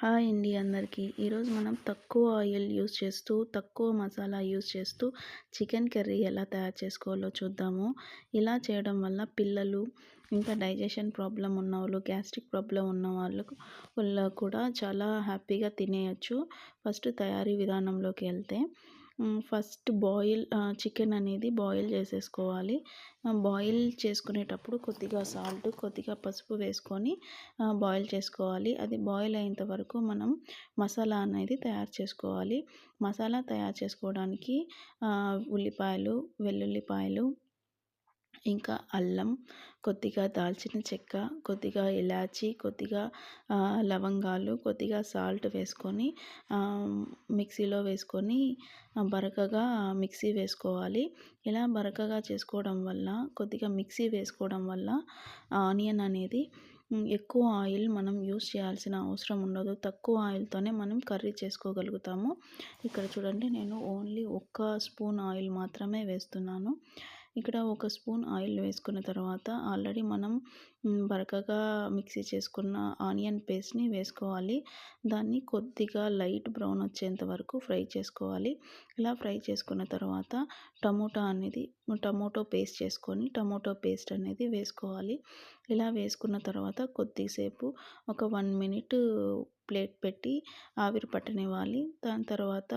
Hi అండి అందరికీ. ఈరోజు మనం తక్కువ ఆయిల్ యూస్ చేస్తూ తక్కువ మసాలా యూస్ చేస్తూ చికెన్ కర్రీ ఎలా తయారు చేసుకోవాలో చూద్దాము. ఇలా చేయడం వల్ల పిల్లలు ఇంకా డైజెషన్ ప్రాబ్లం ఉన్న వాళ్ళు గ్యాస్ట్రిక్ ప్రాబ్లం ఉన్న వాళ్ళకు వాళ్ళ కూడా చాలా హ్యాపీగా తినేయచ్చు. ఫస్ట్ తయారీ విధానంలోకి వెళ్తే ఫస్ట్ బాయిల్ చికెన్ అనేది బాయిల్ చేసేసుకోవాలి. బాయిల్ చేసుకునేటప్పుడు కొద్దిగా సాల్ట్ కొద్దిగా పసుపు వేసుకొని బాయిల్ చేసుకోవాలి. అది బాయిల్ అయ్యేంత వరకు మనం మసాలా అనేది తయారు చేసుకోవాలి. మసాలా తయారు చేసుకోవడానికి ఉల్లిపాయలు వెల్లుల్లిపాయలు ఇంకా అల్లం కొద్దిగా దాల్చిన చెక్క కొద్దిగా ఇలాచి కొద్దిగా లవంగాలు కొద్దిగా సాల్ట్ వేసుకొని మిక్సీలో వేసుకొని బరకగా మిక్సీ వేసుకోవాలి. ఇలా బరకగా చేసుకోవడం వల్ల కొద్దిగా మిక్సీ వేసుకోవడం వల్ల ఆనియన్ అనేది ఎక్కువ ఆయిల్ మనం యూస్ చేయాల్సిన అవసరం ఉండదు. తక్కువ ఆయిల్తోనే మనం కర్రీ చేసుకోగలుగుతాము. ఇక్కడ చూడండి నేను ఓన్లీ ఒక్క స్పూన్ ఆయిల్ మాత్రమే వేస్తున్నాను. ఇక్కడ ఒక స్పూన్ ఆయిల్ వేసుకున్న తర్వాత ఆల్రెడీ మనం బరకగా మిక్సీ చేసుకున్న ఆనియన్ పేస్ట్ని వేసుకోవాలి. దాన్ని కొద్దిగా లైట్ బ్రౌన్ వచ్చేంత వరకు ఫ్రై చేసుకోవాలి. ఇలా ఫ్రై చేసుకున్న తర్వాత టమోటా అనేది టమోటో పేస్ట్ చేసుకొని టమోటో పేస్ట్ అనేది వేసుకోవాలి. ఇలా వేసుకున్న తర్వాత కొద్దిసేపు ఒక వన్ మినిట్ ప్లేట్ పెట్టి ఆవిరి పట్టనివ్వాలి. దాని తర్వాత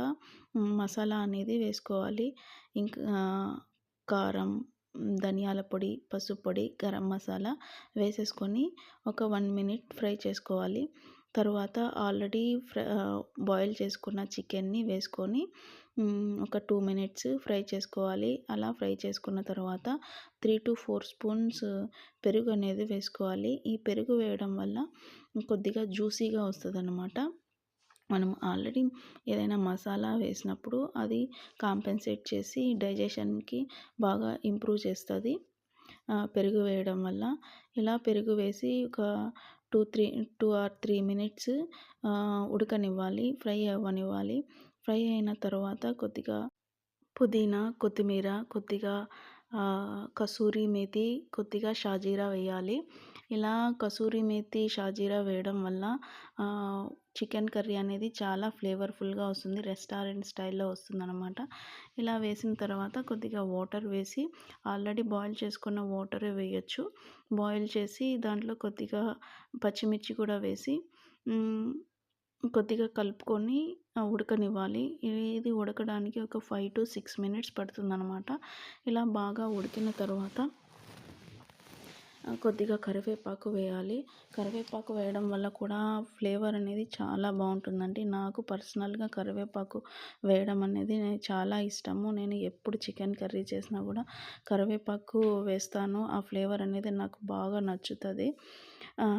మసాలా అనేది వేసుకోవాలి. ఇంకా కారం ధనియాల పొడి పసుపు పొడి గరం మసాలా వేసేసుకొని ఒక వన్ మినిట్ ఫ్రై చేసుకోవాలి. తర్వాత ఆల్రెడీ బాయిల్ చేసుకున్న చికెన్ని వేసుకొని ఒక టూ మినిట్స్ ఫ్రై చేసుకోవాలి. అలా ఫ్రై చేసుకున్న తర్వాత త్రీ టు ఫోర్ స్పూన్స్ పెరుగు అనేది వేసుకోవాలి. ఈ పెరుగు వేయడం వల్ల కొద్దిగా జ్యూసీగా వస్తుంది అన్నమాట మనం ఆల్రెడీ ఏదైనా మసాలా వేసినప్పుడు అది కాంపెన్సేట్ చేసి డైజెషన్కి బాగా ఇంప్రూవ్ చేస్తుంది. పెరుగు వేయడం వల్ల. ఇలా పెరుగు వేసి ఒక two three two or three minutes ఉడకనివ్వాలి ఫ్రై అవ్వనివ్వాలి. ఫ్రై అయిన తర్వాత కొద్దిగా పుదీనా కొత్తిమీర కొద్దిగా కసూరి మేతి కొద్దిగా షాజీరా వేయాలి. ఇలా కసూరి మేతి షాజీరా వేయడం వల్ల చికెన్ కర్రీ అనేది చాలా ఫ్లేవర్ఫుల్గా వస్తుంది. రెస్టారెంట్ స్టైల్లో వస్తుందన్నమాట. ఇలా వేసిన తర్వాత కొద్దిగా వాటర్ వేసి ఆల్రెడీ బాయిల్ చేసుకున్న వాటర్ వేయచ్చు. బాయిల్ చేసి దాంట్లో కొద్దిగా పచ్చిమిర్చి కూడా వేసి కొద్దిగా కలుపుకొని ఉడకనివ్వాలి. ఇది ఉడకడానికి ఒక ఫైవ్ టు సిక్స్ మినిట్స్ పడుతుందన్నమాట. ఇలా బాగా ఉడికిన తర్వాత కొద్దిగా కరివేపాకు వేయాలి. కరివేపాకు వేయడం వల్ల కూడా ఫ్లేవర్ అనేది చాలా బాగుంటుందండి. నాకు పర్సనల్గా కరివేపాకు వేయడం అనేది చాలా ఇష్టము. నేను ఎప్పుడు చికెన్ కర్రీ చేసినా కూడా కరివేపాకు వేస్తాను. ఆ ఫ్లేవర్ అనేది నాకు బాగా నచ్చుతుంది.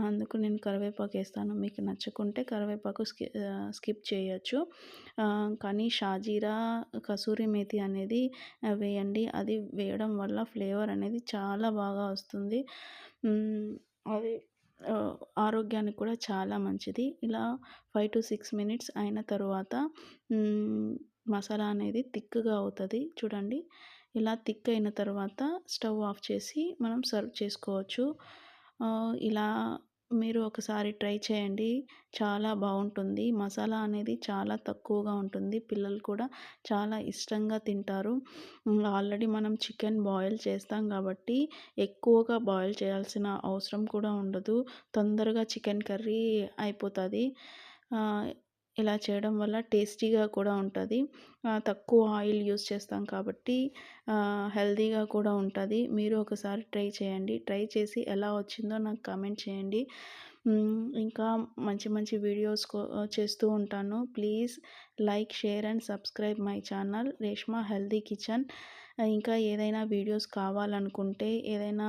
అందుకు నేను కరివేపాకు వేస్తాను. మీకు నచ్చకుంటే కరివేపాకు స్కి స్కిప్ చేయొచ్చు. కానీ షాజీరా కసూరి మేతి అనేది వేయండి. అది వేయడం వల్ల ఫ్లేవర్ అనేది చాలా బాగా వస్తుంది. అది ఆరోగ్యానికి కూడా చాలా మంచిది. ఇలా ఫైవ్ టు సిక్స్ మినిట్స్ అయిన తర్వాత మసాలా అనేది థిక్గా అవుతుంది. చూడండి. ఇలా థిక్ అయిన తర్వాత స్టవ్ ఆఫ్ చేసి మనం సర్వ్ చేసుకోవచ్చు. ఇలా మీరు ఒకసారి ట్రై చేయండి. చాలా బాగుంటుంది. మసాలా అనేది చాలా తక్కువగా ఉంటుంది. పిల్లలు కూడా చాలా ఇష్టంగా తింటారు. ఆల్రెడీ మనం చికెన్ బాయిల్ చేస్తాం కాబట్టి ఎక్కువగా బాయిల్ చేయాల్సిన అవసరం కూడా ఉండదు. తొందరగా చికెన్ కర్రీ అయిపోతుంది. ఇలా చేయడం వల్ల టేస్టీగా కూడా ఉంటుంది. తక్కువ ఆయిల్ యూస్ చేస్తాం కాబట్టి హెల్తీగా కూడా ఉంటుంది. మీరు ఒకసారి ట్రై చేయండి. ట్రై చేసి ఎలా వచ్చిందో నాకు కామెంట్ చేయండి. ఇంకా మంచి మంచి వీడియోస్ చేస్తూ ఉంటాను. Please like share and subscribe my channel Reshma healthy kitchen. ఇంకా ఏదైనా వీడియోస్ కావాలనుకుంటే ఏదైనా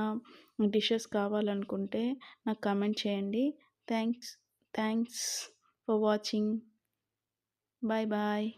డిషెస్ కావాలనుకుంటే నాకు కామెంట్ చేయండి. Thanks. Thanks for watching. Bye bye.